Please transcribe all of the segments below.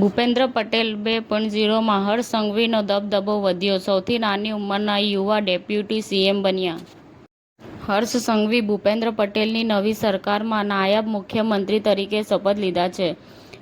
ભૂપેન્દ્ર પટેલ બે પોઈન્ટ ઝીરોમાં હર્ષ સંઘવીનો દબદબો વધ્યો. સૌથી નાની ઉંમરના યુવા ડેપ્યુટી સીએમ બન્યા. હર્ષ સંઘવી ભૂપેન્દ્ર પટેલની નવી સરકારમાં નાયબ મુખ્યમંત્રી તરીકે શપથ લીધા છે.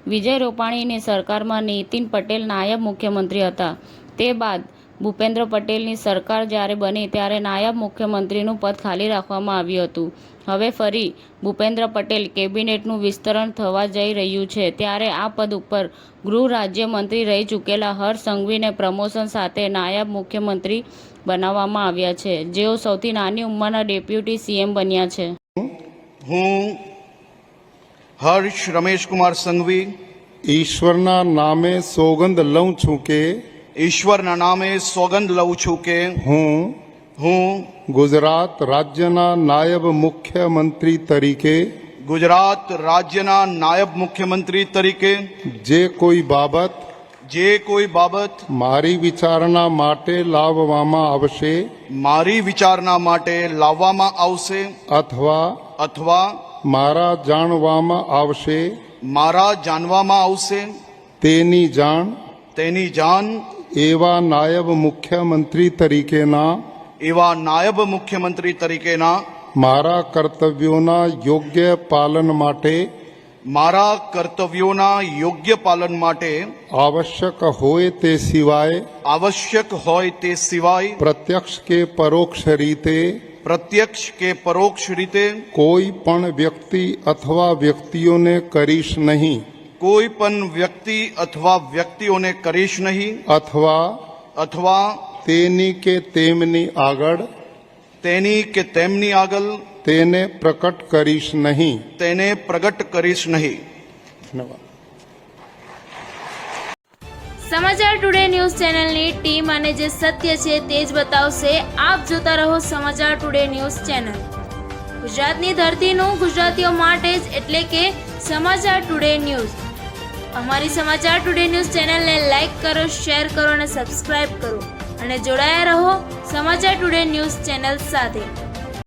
વિજય રૂપાણીની સરકારમાં નીતિન પટેલ નાયબ મુખ્યમંત્રી હતા. તે બાદ ભૂપેન્દ્ર પટેલની સરકાર જ્યારે બની ત્યારે નાયબ મુખ્યમંત્રીનું પદ ખાલી રાખવામાં આવ્યું હતું. હવે ફરી ભૂપેન્દ્ર પટેલ કેબિનેટનું વિસ્તરણ થવા જઈ રહ્યું છે. ત્યારે આ પદ ઉપર ગૃહ રાજ્યમંત્રી રહી ચૂકેલા હર્ષ સંઘવીને પ્રમોશન સાથે નાયબ મુખ્યમંત્રી બનાવવામાં આવ્યા છે. જેઓ સૌથી નાની ઉંમરના ડેપ્યુટી સીએમ બન્યા છે. હું હર્ષ રમેશકુમાર સંઘવી ઈશ્વરના નામે સોગંદ લઉં છું કે ઈશ્વરના નામે સોગંદ લઉં છું કે હું હું ગુજરાત રાજ્યના નાયબ મુખ્યમંત્રી તરીકે ગુજરાત રાજ્યના નાયબ મુખ્યમંત્રી તરીકે જે કોઈ બાબત જે કોઈ બાબત મારી વિચારણા માટે લાવવામાં આવશે મારી વિચારણા માટે લાવવામાં આવશે અથવા અથવા મારા જાણવામાં આવશે મારા જાણવામાં આવશે તેની જાણ તેની જાણ એવા નાયબ મુખ્યમંત્રી તરીકેના એવા નાયબ મુખ્યમંત્રી તરીકેના મારા કર્તવ્યોના યોગ્ય પાલન માટે મારા કર્તવ્યોના યોગ્ય પાલન માટે આવશ્યક હોય તે સિવાય આવશ્યક હોય તે સિવાય પ્રત્યક્ષ કે પરોક્ષ રીતે પ્રત્યક્ષ કે પરોક્ષ રીતે કોઈ પણ વ્યક્તિ અથવા વ્યક્તિઓને કરીશ નહીં. કોઈ પણ વ્યક્તિ અથવા વ્યક્તિઓને કરીશ નહીં અથવા અથવા તેની કે તેમની આગળ તેની કે તેમની આગળ તેને પ્રકટ કરીશ નહીં. તેને પ્રગટ કરીશ નહીં. ધન્યવાદ. સમાચાર ટુડે ન્યૂઝ ચેનલની ટીમ અને જે સત્ય છે તે જ બતાવશે. આપ જોતા રહો સમાચાર ટુડે ન્યૂઝ ચેનલ. ગુજરાતની ધરતીનું ગુજરાતીઓ માટે જ એટલે કે સમાચાર ટુડે ન્યૂઝ. અમારી સમાચાર ટુડે ન્યૂઝ ચેનલને લાઈક કરો શેર કરો અને સબસ્ક્રાઇબ કરો. અને જોડાયા રહો સમાચાર ટુડે ન્યૂઝ ચેનલ સાથે.